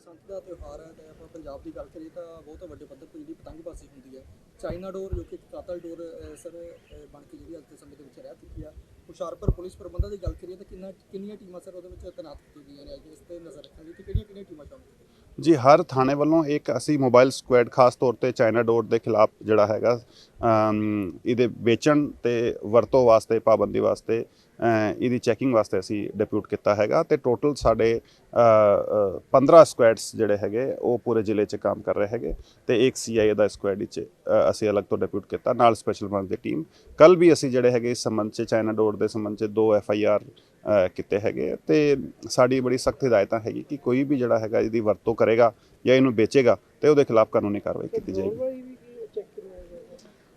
ਬਸੰਤ ਦਾ ਤਿਉਹਾਰ ਹੈ ਤੇ ਆਪਾਂ ਪੰਜਾਬ ਦੀ ਗੱਲ ਕਰੀਏ ਤਾਂ ਬਹੁਤ ਵੱਡੇ ਪੱਧਰ ਤੇ ਜਿਹੜੀ ਪਤੰਗਬਾਜ਼ੀ ਹੁੰਦੀ ਹੈ। ਚਾਈਨਾ ਡੋਰ ਜੋ ਕਿ ਕਾਤਲ ਡੋਰ ਸਰ ਬਣ ਕੇ ਜਿਹੜੀ ਅੱਜ ਦੇ ਸਮੇਂ ਦੇ ਵਿੱਚ ਰਹਿ ਚੁੱਕੀ ਆ। ਹੁਸ਼ਿਆਰਪੁਰ ਪੁਲਿਸ ਪ੍ਰਬੰਧਾਂ ਦੀ ਗੱਲ ਕਰੀਏ ਤਾਂ ਕਿੰਨਾ, ਕਿੰਨੀਆਂ ਟੀਮਾਂ ਸਰ ਉਹਦੇ ਵਿੱਚ ਤੈਨਾਤ ਕੀਤੀਆਂ ਗਈਆਂ ਨੇ? ਅੱਜ ਇਸ ਤੇ ਨਜ਼ਰ ਰੱਖਣ ਲਈ ਕਿ ਕਿਹੜੀਆਂ ਕਿਹੜੀਆਂ ਟੀਮਾਂ ਸ਼ਾਮਲ ਜੀ ਹਰ ਥਾਣੇ ਵੱਲੋਂ ਇੱਕ ਅਸੀਂ ਮੋਬਾਈਲ ਸਕੁਐਡ ਖਾਸ ਤੌਰ ਤੇ ਚਾਈਨਾ ਡੋਰ ਦੇ ਖਿਲਾਫ ਜਿਹੜਾ ਹੈਗਾ ਇਹਦੇ ਵੇਚਣ ਤੇ ਵਰਤੋਂ ਵਾਸਤੇ ਪਾਬੰਦੀ ਵਾਸਤੇ ਇਹਦੀ ਚੈਕਿੰਗ ਵਾਸਤੇ ਅਸੀਂ ਡਿਪਿਊਟ ਕੀਤਾ ਹੈਗਾ ਤੇ ਟੋਟਲ ਸਾਡੇ ਅ, 15 ਸਕੁਐਡਸ ਜਿਹੜੇ ਹੈਗੇ ਉਹ ਪੂਰੇ ਜ਼ਿਲ੍ਹੇ 'ਚ ਕੰਮ ਕਰ ਰਹੇ ਹੈਗੇ ਤੇ ਇੱਕ ਸੀਆਈਏ ਦਾ ਸਕੁਐਡ ਵਿੱਚ ਅਸੀਂ ਅਲੱਗ ਤੋਂ ਡਿਪਿਊਟ ਕੀਤਾ ਨਾਲ ਸਪੈਸ਼ਲ ਬ੍ਰਾਂਚ ਦੀ ਟੀਮ। ਕੱਲ ਵੀ ਅਸੀਂ ਜਿਹੜੇ ਹੈਗੇ ਇਸ ਸੰਬੰਧ 'ਚ ਚਾਈਨਾ ਡੋਰ ਦੇ ਸੰਬੰਧ 'ਚ ਦੋ ਐਫ ਆਈ ਆਰ ਕੀਤੇ ਹੈਗੇ ਤੇ ਸਾਡੀ ਬੜੀ ਸਖਤ ਹਦਾਇਤਾਂ ਹੈਗੀ ਕਿ ਕੋਈ ਵੀ ਜਿਹੜਾ ਹੈਗਾ ਇਹਦੀ ਵਰਤੋਂ ਕਰੇਗਾ ਜਾਂ ਇਹਨੂੰ ਵੇਚੇਗਾ ਤੇ ਉਹਦੇ ਖਿਲਾਫ ਕਾਨੂੰਨੀ ਕਾਰਵਾਈ ਕੀਤੀ ਜਾਏਗੀ।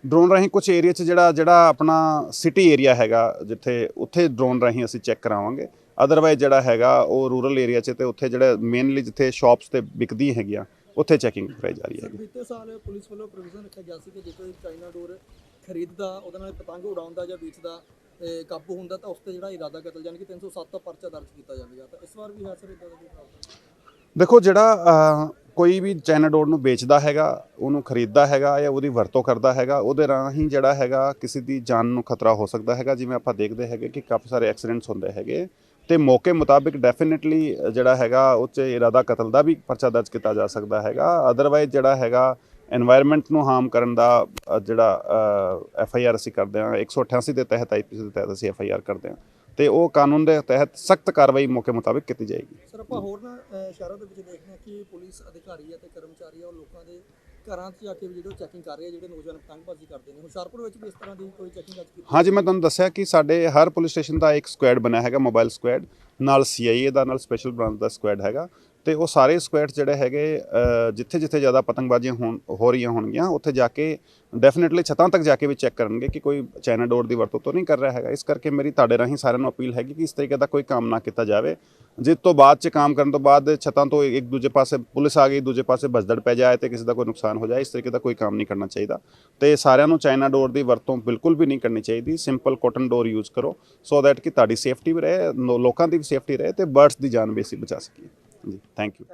ਡਰੋਨ ਰਾਹੀਂ ਕੁਝ ਏਰੀਆ 'ਚ ਜਿਹੜਾ ਜਿਹੜਾ ਆਪਣਾ ਸਿਟੀ ਏਰੀਆ ਹੈਗਾ ਜਿੱਥੇ ਉੱਥੇ ਡਰੋਨ ਰਾਹੀਂ ਅਸੀਂ ਚੈੱਕ ਕਰਾਵਾਂਗੇ। ਅਦਰਵਾਈਜ਼ ਜਿਹੜਾ ਹੈਗਾ ਉਹ ਰੂਰਲ ਏਰੀਆ 'ਚ ਤੇ ਉੱਥੇ ਜਿਹੜਾ ਮੇਨਲੀ ਜਿੱਥੇ ਸ਼ਾਪਸ ਤੇ ਵਿਕਦੀ ਹੈਗੀਆਂ ਉੱਥੇ ਚੈਕਿੰਗ ਕਰਾਈ ਜਾ ਰਹੀ ਹੈਗੀ। ਬੀਤੇ ਸਾਲ ਪੁਲਿਸ ਵੱਲੋਂ ਪ੍ਰੋਵੀਜ਼ਨ ਰੱਖਿਆ ਗਿਆ ਸੀ ਕਿ ਜੇ ਕੋਈ ਚਾਈਨਾ ਡੋਰ ਖਰੀਦਦਾ ਉਹਦੇ ਨਾਲ ਪਤੰਗ ਉਡਾਉਂਦਾ ਜਾਂ ਵੇਚਦਾ ਕਾਬੂ ਹੁੰਦਾ ਤਾਂ ਉਸ ਤੇ ਜਿਹੜਾ ਇਰਾਦਾ ਕਤਲ, ਯਾਨੀ ਕਿ 307 ਦਾ ਪਰਚਾ ਦਰਜ ਕੀਤਾ ਜਾਵੇਗਾ। ਤਾਂ ਇਸ ਵਾਰ ਵੀ ਹੈ ਸਰ ਇਦਾਂ ਦਾ ਕੋਈ ਪ੍ਰਾਵਧਾਨ ਦੇਖੋ, ਜਿਹੜਾ ਕੋਈ ਵੀ ਚਾਈਨਾ ਨੂੰ ਵੇਚਦਾ ਹੈਗਾ, ਉਹਨੂੰ ਖਰੀਦਦਾ ਹੈਗਾ ਜਾਂ ਉਹਦੀ ਵਰਤੋਂ ਕਰਦਾ ਹੈਗਾ, ਉਹਦੇ ਰਾਹੀਂ ਜਿਹੜਾ ਹੈਗਾ ਕਿਸੇ ਦੀ ਜਾਨ ਨੂੰ ਖਤਰਾ ਹੋ ਸਕਦਾ ਹੈਗਾ। ਜਿਵੇਂ ਆਪਾਂ ਦੇਖਦੇ ਹੈਗੇ ਕਿ ਕਾਫੀ ਸਾਰੇ ਐਕਸੀਡੈਂਟਸ ਹੁੰਦੇ ਹੈਗੇ ਤੇ ਮੌਕੇ ਮੁਤਾਬਿਕ ਡੈਫੀਨਿਟਲੀ ਜਿਹੜਾ ਹੈਗਾ, ਉਹ 'ਚ ਇਰਾਦਾ ਕਤਲ ਦਾ ਵੀ ਪਰਚਾ ਦਰਜ ਕੀਤਾ ਜਾ ਸਕਦਾ ਹੈਗਾ। ਅਦਰਵਾਈਜ਼ ਜਿਹੜਾ ਹੈਗਾ এনवायरमेंट ਨੂੰ ਹਾਰਮ ਕਰਨ ਦਾ ਜਿਹੜਾ ਐਫ ਆਈ ਆਰ ਅਸੀਂ ਕਰਦੇ ਹਾਂ 188 ਦੇ ਤਹਿਤ ਆਈਪੀਸੀ ਦੇ ਤਹਿਤ ਅਸੀਂ ਐਫ ਆਈ ਆਰ ਕਰਦੇ ਹਾਂ। ਤੇ ਉਹ ਕਾਨੂੰਨ ਦੇ ਤਹਿਤ ਸਖਤ ਕਾਰਵਾਈ ਮੌਕੇ ਮੁਤਾਬਕ ਕੀਤੀ ਜਾਏਗੀ। ਸਰ ਆਪਾਂ ਹੋਰ ਨਾ ਸ਼ਹਿਰਾਂ ਦੇ ਵਿੱਚ ਦੇਖਦੇ ਹਾਂ ਕਿ ਪੁਲਿਸ ਅਧਿਕਾਰੀ ਅਤੇ ਕਰਮਚਾਰੀ ਆ ਲੋਕਾਂ ਦੇ ਘਰਾਂ 'ਚ ਜਾ ਕੇ ਵੀ ਜਿਹੜੇ ਚੈਕਿੰਗ ਕਰ ਰਹੇ ਜਿਹੜੇ ਨੌਜਵਾਨ ਪਤੰਗਬਾਜ਼ੀ ਕਰਦੇ ਨੇ। ਹੁਸ਼ਿਆਰਪੁਰ ਵਿੱਚ ਵੀ ਇਸ ਤਰ੍ਹਾਂ ਦੀ ਕੋਈ ਚੈਕਿੰਗ ਅੱਜ ਕੀਤੀ? ਹਾਂ ਮੈਂ ਤੁਹਾਨੂੰ ਦੱਸਿਆ ਕਿ ਸਾਡੇ ਹਰ ਪੁਲਿਸ ਸਟੇਸ਼ਨ ਦਾ ਇੱਕ ਸਕੁਐਡ ਬਣਿਆ ਹੈਗਾ ਮੋਬਾਈਲ ਸਕੁਐਡ ਨਾਲ ਸੀਆਈਏ ਦਾ ਨਾਲ ਸਪੈਸ਼ਲ ਬ੍ਰਾਂਚ ਦਾ ਸਕੁਐਡ ਹੈਗਾ। ਤੇ ਉਹ ਸਾਰੇ ਸਕੁਐਡ ਜਿਹੜੇ ਹੈਗੇ ਜਿੱਥੇ ਜਿੱਥੇ ਜ਼ਿਆਦਾ ਪਤੰਗਬਾਜ਼ੀਆਂ ਹੋਣ, ਹੋ ਰਹੀਆਂ ਹੋਣਗੀਆਂ, ਉੱਥੇ ਜਾ ਕੇ ਡੈਫੀਨਿਟਲੀ ਛੱਤਾਂ ਤੱਕ ਜਾ ਕੇ ਵੀ ਚੈੱਕ ਕਰਨਗੇ ਕਿ ਕੋਈ ਚਾਈਨਾ ਡੋਰ ਦੀ ਵਰਤੋਂ ਤਾਂ ਨਹੀਂ ਕਰ ਰਿਹਾ ਹੈਗਾ। ਇਸ ਕਰਕੇ ਮੇਰੀ ਤੁਹਾਡੇ ਰਾਹੀਂ ਸਾਰਿਆਂ ਨੂੰ ਅਪੀਲ ਹੈਗੀ ਕਿ ਇਸ ਤਰੀਕੇ ਦਾ ਕੋਈ ਕੰਮ ਨਾ ਕੀਤਾ ਜਾਵੇ। ਜਿਸ ਤੋਂ ਬਾਅਦ ਚ ਕੰਮ ਕਰਨ ਤੋਂ ਬਾਅਦ ਛੱਤਾਂ ਤੋਂ ਇੱਕ ਦੂਜੇ ਪਾਸੇ ਪੁਲਿਸ ਆ ਗਈ, ਦੂਜੇ ਪਾਸੇ ਭਸਦੜ ਪੈ ਜਾਏ ਤੇ ਕਿਸੇ ਦਾ ਕੋਈ ਨੁਕਸਾਨ ਹੋ ਜਾਏ, ਇਸ ਤਰੀਕੇ ਦਾ ਕੋਈ ਕੰਮ ਨਹੀਂ ਕਰਨਾ ਚਾਹੀਦਾ। ਤੇ ਸਾਰਿਆਂ ਨੂੰ ਚਾਈਨਾ ਡੋਰ ਦੀ ਵਰਤੋਂ ਬਿਲਕੁਲ ਵੀ ਨਹੀਂ ਕਰਨੀ ਚਾਹੀਦੀ। ਸਿੰਪਲ ਕਾਟਨ ਡੋਰ ਯੂਜ਼ ਕਰੋ ਸੋ ਦੈਟ ਕਿ ਤੁਹਾਡੀ ਸੇਫਟੀ ਵੀ ਰਹੇ ਲੋਕਾਂ ਦੀ ਵੀ ਸੇਫਟੀ ਰਹੇ ਤੇ ਬਰਡਸ ਦੀ ਜਾਨ ਵੀ ਅਸੀਂ ਬਚਾ ਸਕੀਏ। जी थैंक यू